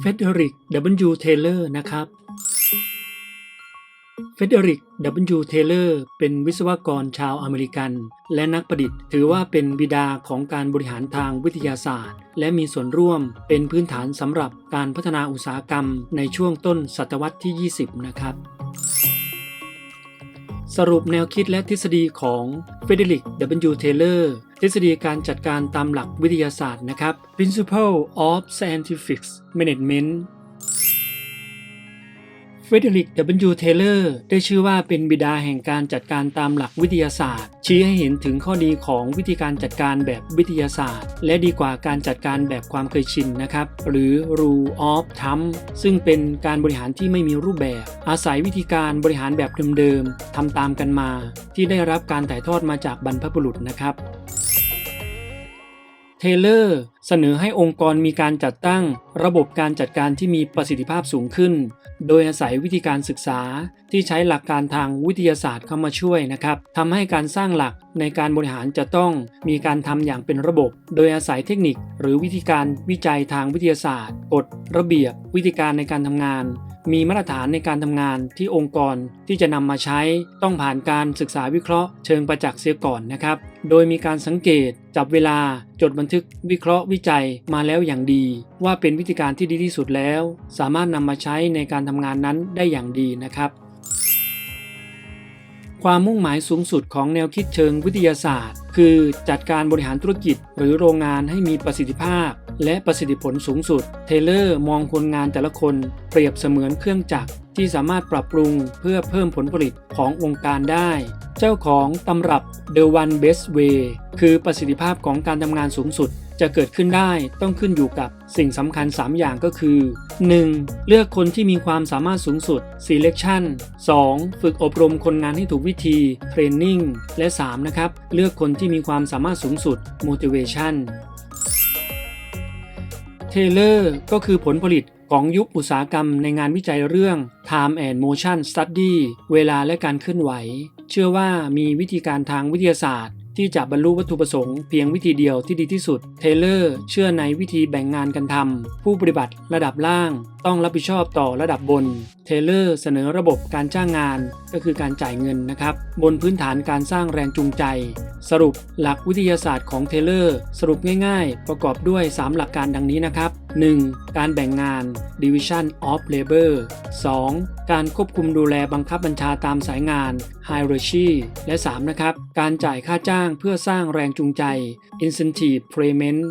เฟเดริก W. เทเลอร์นะครับเฟเดริก W. เทเลอร์เป็นวิศวกรชาวอเมริกัน และนักประดิษฐ์ ถือว่าเป็นบิดาของการบริหารทางวิทยาศาสตร์ และมีส่วนร่วมเป็นพื้นฐานสำหรับการพัฒนาอุตสาหกรรมในช่วงต้นศตวรรษที่ 20 นะครับ สรุปแนวคิดและทฤษฎีของเฟเดริก W. Taylor ทฤษฎีการจัดการตามหลักวิทยาศาสตร์นะครับ Principle of Scientific Management เฟเดริก W. Taylor ได้ชื่อว่าเป็นบิดาแห่งการจัดการตามหลักวิทยาศาสตร์ ชี้ให้เห็นถึงข้อดีของวิธีการจัดการแบบวิทยาศาสตร์ และดีกว่าการจัดการแบบความเคยชินนะครับ หรือ rule of thumb ซึ่งเป็นการบริหารที่ไม่มีรูปแบบ อาศัยวิธีการบริหารแบบเดิมๆทำตามกันมา ที่ได้รับการถ่ายทอดมาจากบรรพบุรุษนะครับ เทเลอร์เสนอให้องค์กรมีการจัดตั้ง ระบบการจัดการที่มีประสิทธิภาพสูงขึ้น โดยอาศัยวิธีการศึกษาที่ใช้หลักการทางวิทยาศาสตร์เข้ามาช่วยนะครับทำให้การสร้างหลักในการบริหารจะต้องมีการทำอย่างเป็นระบบ โดยอาศัยเทคนิค หรือวิธีการวิจัยทางวิทยาศาสตร์กฎระเบียบ วิธีการในการทำงาน มีมาตรฐานในการทำงานที่องค์กรที่จะนำมาใช้ต้องผ่านการศึกษาวิเคราะห์เชิงประจักษ์เสียก่อนนะครับ โดยมีการสังเกต จับเวลา จดบันทึกวิเคราะห์วิจัยมาแล้วอย่างดี ว่าเป็นวิธีการที่ดีที่สุดแล้ว สามารถนำมาใช้ในการทำงานนั้นได้อย่างดีนะครับ ความมุ่งหมายสูงสุดของแนวคิดเชิงวิทยาศาสตร์ คือจัดการบริหารธุรกิจหรือโรงงานให้มีประสิทธิภาพ และประสิทธิผลสูงสุด เทเลอร์มองคนงานแต่ละคน เปรียบเสมือนเครื่องจักรที่สามารถปรับปรุงเพื่อเพิ่มผลผลิตขององค์การได้ เจ้าของตำรับ The One Best Way คือประสิทธิภาพของการทำงานสูงสุดจะเกิดขึ้นได้ต้องขึ้นอยู่กับสิ่งสำคัญ 3 อย่างก็คือ 1. เลือกคนที่มีความสามารถสูงสุด selection 2. ฝึกอบรมคนงานให้ถูกวิธี training และ 3. นะครับ เลือกคนที่มีความสามารถสูงสุด motivation เทเลอร์ก็คือผลผลิตของยุคอุตสาหกรรมในงานวิจัยเรื่อง Time and Motion Study เวลาและการเคลื่อนไหว เชื่อว่ามีวิธีการทางวิทยาศาสตร์ ที่จะบรรลุวัตถุประสงค์เพียงวิธีเดียวที่ดีที่สุด เทเลอร์เชื่อในวิธีแบ่งงานกันทำผู้ปฏิบัติระดับล่าง ต้องรับผิดชอบต่อระดับบน เทเลอร์เสนอระบบการจ้างงานก็คือการจ่ายเงินนะครับ บนพื้นฐานการสร้างแรงจูงใจ สรุปหลักวิทยาศาสตร์ของเทเลอร์ สรุปง่าย ๆ ประกอบด้วย 3 หลักการดังนี้นะครับ 1. การแบ่งงาน division of labor 2. การควบคุมดูแลบังคับบัญชาตามสายงาน hierarchy และ 3 นะครับ การจ่ายค่าจ้างเพื่อสร้างแรงจูงใจ incentive payment